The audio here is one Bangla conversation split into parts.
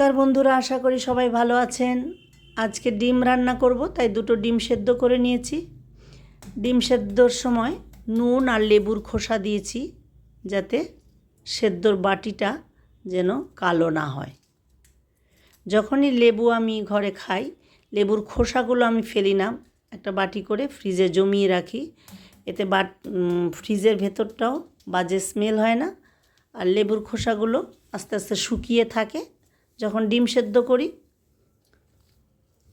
নমস্কার বন্ধুরা, আশা করি সবাই ভালো আছেন। আজকে ডিম রান্না করব, তাই দুটো ডিম সেদ্ধ করে নিয়েছি। ডিম সেদ্ধর সময় নুন আর লেবুর খোসা দিয়েছি, যাতে সেদ্ধর বাটিটা যেন কালো না হয়। যখনই লেবু আমি ঘরে খাই, লেবুর খোসাগুলো আমি ফেলি না, একটা বাটি করে ফ্রিজে জমিয়ে রাখি। এতে বাট ফ্রিজের ভেতরটাও বাজে স্মেল হয় না, আর লেবুর খোসাগুলো আস্তে আস্তে শুকিয়ে থাকে। যখন ডিম সেদ্ধ করি,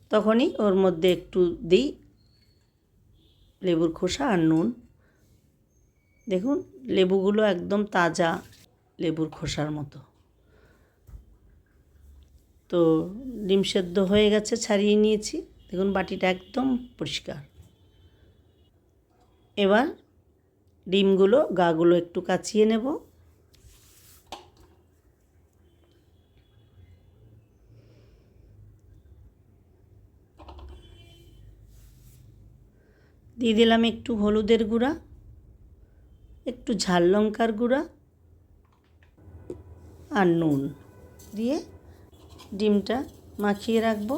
তখনই ওর মধ্যে একটু দিই লেবুর খোসা আর নুন। দেখুন, লেবুগুলো একদম তাজা লেবুর খোসার মতো। তো ডিম সেদ্ধ হয়ে গেছে, ছাড়িয়ে নিয়েছি। দেখুন, বাটিটা একদম পরিষ্কার। এবার ডিমগুলো গাগুলো একটু কাচিয়ে নেব। দিয়ে দিলাম একটু হলুদের গুঁড়া, একটু ঝাল লঙ্কার গুঁড়া আর নুন দিয়ে ডিমটা মাখিয়ে রাখব।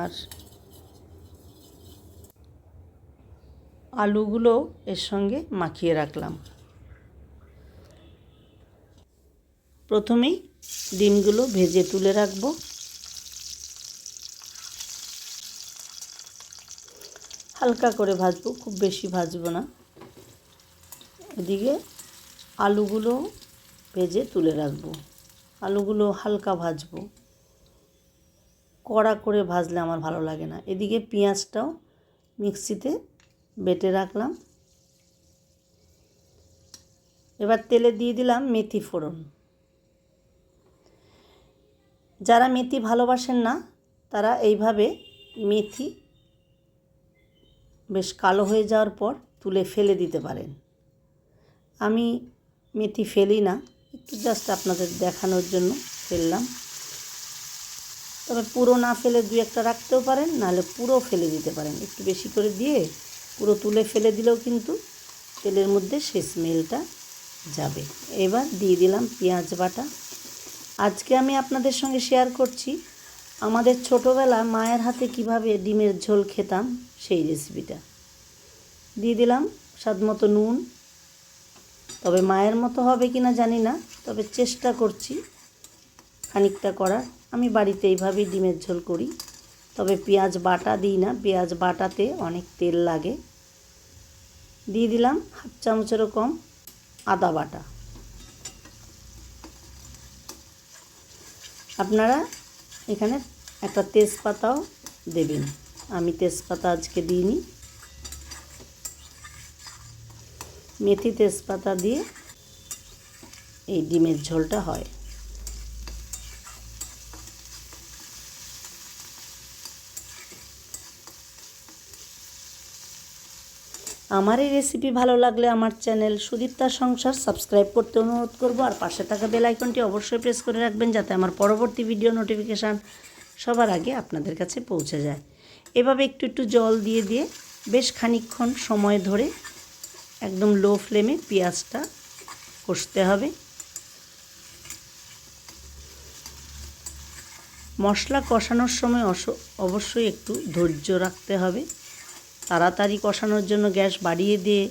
আর আলুগুলো এর সঙ্গে মাখিয়ে রাখলাম। প্রথমেই ডিমগুলো ভেজে তুলে রাখব। হালকা করে ভাজবো, খুব বেশি ভাজবো না। এদিকে আলুগুলো ভেজে তুলে রাখব। আলুগুলো হালকা ভাজবো। কড়া করে ভাজলে আমার ভালো লাগে না। এদিকে পেঁয়াজটাও মিক্সিতে বেটে রাখলাম। এবার তেলে দিয়ে দিলাম মেথি ফোড়ন। যারা মেথি ভালোবাসেন না, তারা এইভাবে মেথি বেশ কালো হয়ে যাওয়ার পর তুলে ফেলে দিতে পারেন। আমি মেথি ফেলি না, একটু জাস্ট আপনাদের দেখানোর জন্য ফেললাম। তবে পুরো না ফেলে দু একটা রাখতেও পারেন, নাহলে পুরো ফেলে দিতে পারেন। একটু বেশি করে দিয়ে পুরো তুলে ফেলে দিলেও কিন্তু তেলের মধ্যে সেই স্মেলটা যাবে। এবার দিয়ে দিলাম পেঁয়াজ বাটা। আজকে আমি আপনাদের সঙ্গে শেয়ার করছি আমাদের ছোটোবেলা মায়ের হাতে কীভাবে ডিমের ঝোল খেতাম, সেই রেসিপিটা দিয়ে দিলাম স্বাদ মতো নুন। তবে মায়ের মতো হবে কি না জানি না, তবে চেষ্টা করছি খানিকটা করার। আমি বাড়িতে এইভাবেই ডিমের ঝোল করি। তবে পেঁয়াজ বাটা দিই না, পেঁয়াজ বাটাতে অনেক তেল লাগে। দিয়ে দিলাম হাফ চামচেরও কম আদা বাটা। আপনারা এখানে একটা তেজপাতাও দেবেন। আমি তেজপাতা আজকে দিইনি। মেথি তেজপাতা দিয়ে এই ডিমের ঝোলটা হয়। আমার এই রেসিপি ভালো লাগলে আমার চ্যানেল সুদীপ্তার সংসার সাবস্ক্রাইব করতে অনুরোধ করব। আর পাশে থাকা বেল আইকনটি অবশ্যই প্রেস করে রাখবেন যাতে আমার পরবর্তী ভিডিও নোটিফিকেশান সবার আগে আপনাদের কাছে পৌঁছে যায়। এভাবে একটু একটু জল দিয়ে দিয়ে বেশ খানিকক্ষণ সময় ধরে একদম লো ফ্লেমে পেঁয়াজটা কষতে হবে। মশলা কষানোর সময় অবশ্যই একটু ধৈর্য রাখতে হবে। তাড়াতাড়ি কষানোর জন্য গ্যাস বাড়িয়ে দিয়ে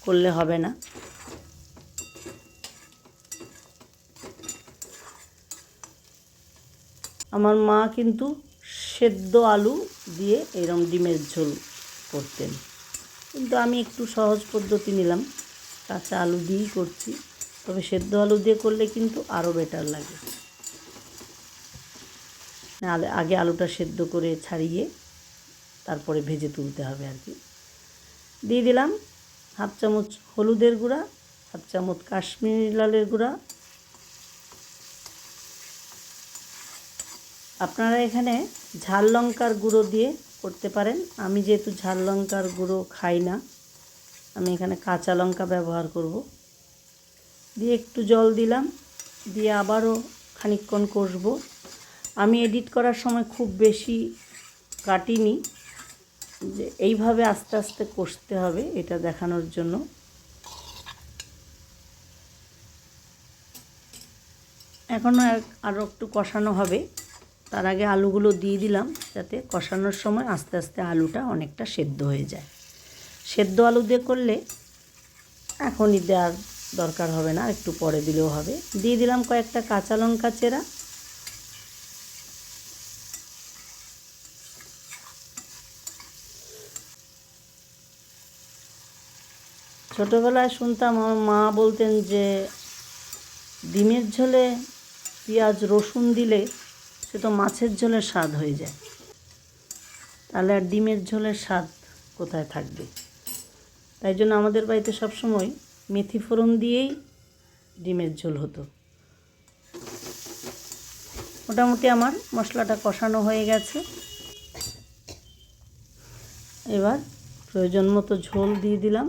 করলে হবে না। আমার মা কিন্তু সেদ্ধ আলু দিয়ে এরম ডিমের ঝোল করতেন। কিন্তু আমি একটু সহজ পদ্ধতি নিলাম, কাঁচা আলু দিয়েই করছি। তবে সেদ্ধ আলু দিয়ে করলে কিন্তু আরও বেটার লাগে। আগে- আগে আলুটা সেদ্ধ করে ছাড়িয়ে তারপরে ভেজে তুলতে হবে আর কি। দিয়ে দিলাম হাফ চামচ হলুদের গুঁড়া, হাফ চামচ কাশ্মীরি লালের গুঁড়া। আপনারা এখানে ঝাল লঙ্কার গুঁড়ো দিয়ে করতে পারেন। আমি যেহেতু ঝাল লঙ্কার গুঁড়ো খাই না, আমি এখানে কাঁচা লঙ্কা ব্যবহার করব। দিয়ে একটু জল দিলাম, দিয়ে আবারও খানিকক্ষণ কষবো। আমি এডিট করার সময় খুব বেশি কাটিনি যে এইভাবে আস্তে আস্তে কষতে হবে এটা দেখানোর জন্য। এখনও আরও একটু কষানো হবে। তার আগে আলুগুলো দিয়ে দিলাম যাতে কষানোর সময় আস্তে আস্তে আলুটা অনেকটা সেদ্ধ হয়ে যায়। সেদ্ধ আলু দিয়ে করলে এখনই দেওয়ার দরকার হবে না একটু পরে দিলেও হবে। দিয়ে দিলাম কয়েকটা কাঁচা লঙ্কা চেরা। ছোটোবেলায় শুনতাম আমার মা বলতেন যে, ডিমের ঝোলে পেঁয়াজ রসুন দিলে সে তো মাছের ঝোলের স্বাদ হয়ে যায়। তাহলে আর ডিমের ঝোলের স্বাদ কোথায় থাকবে? তাই জন্য আমাদের বাড়িতে সবসময় মেথি ফোড়ন দিয়েই ডিমের ঝোল হতো। মোটামুটি আমার মশলাটা কষানো হয়ে গেছে। এবার প্রয়োজন মতো ঝোল দিয়ে দিলাম।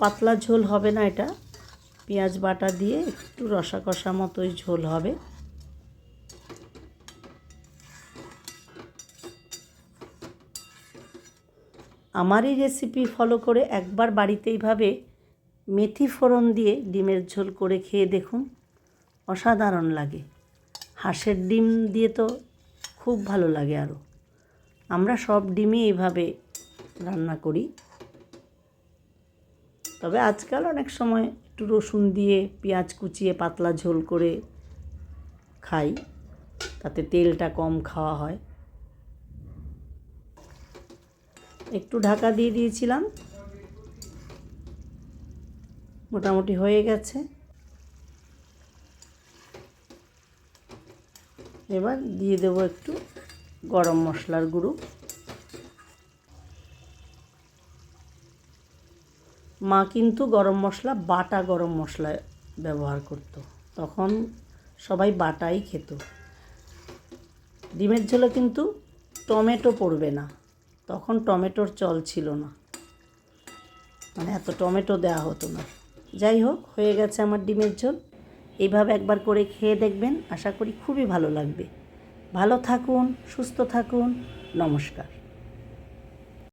পাতলা ঝোল হবে না এটা। পেঁয়াজ বাটা দিয়ে একটু রসা কষা মতোই ঝোল হবে। আমার এই রেসিপি ফলো করে একবার বাড়িতে এইভাবে মেথি ফোড়ন দিয়ে ডিমের ঝোল করে খেয়ে দেখুন, অসাধারণ লাগে। হাঁসের ডিম দিয়ে তো খুব ভালো লাগে আরও আমরা সব ডিমই এইভাবে রান্না করি। তবে আজকাল অনেক সময় একটু রসুন দিয়ে পেঁয়াজ কুচিয়ে পাতলা ঝোল করে খাই, তাতে তেলটা কম খাওয়া হয়। একটু ঢাকা দিয়ে দিয়েছিলাম। মোটামুটি হয়ে গেছে। এবার দিয়ে দেবো একটু গরম মশলার গুঁড়ো। মা কিন্তু গরম মশলা, বাটা গরম মশলা ব্যবহার করতো। তখন সবাই বাটাই খেত। ডিমের ঝোলে কিন্তু টমেটো পড়বে না। তখন টমেটোর চল ছিল না। মানে এত টমেটো দেওয়া হতো না। যাই হোক, হয়ে গেছে আমার ডিমের ঝোল। এইভাবে একবার করে খেয়ে দেখবেন। আশা করি খুবই ভালো লাগবে। ভালো থাকুন, সুস্থ থাকুন। নমস্কার।